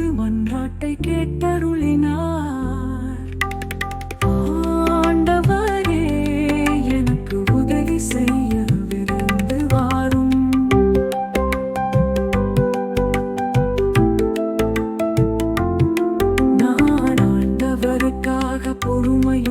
எனது மன்றாட்டை கேட்டருளினார். ஆண்டவரே எனக்கு உதவி செய்ய விரைந்து வாரும். நான் ஆண்டவருக்காக பொறுமையும்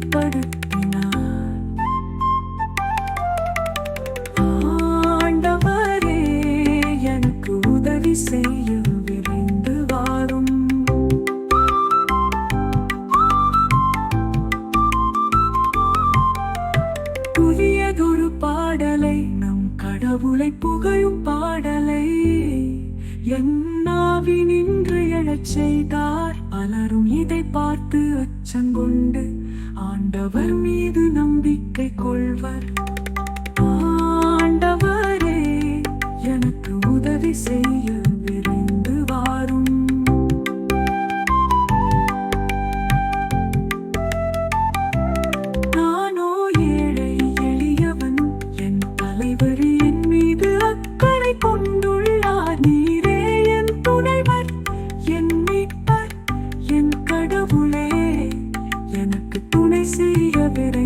உறுதிப்படுத்தினார் ஆண்டவரே எனக்கு உதவி செய்ய புதியதொரு பாடலை நம் கடவுளை புகழும் பாடலை என்னாவி நின்று எழச் செய்தார். பலரும் இதை பார்த்து அச்சங்கொண்டு ஆண்டவர் மீது நம்பிக்கை கொள்வர். ஆண்டவரே எனக்கு உதவி செய் பேசிய விரை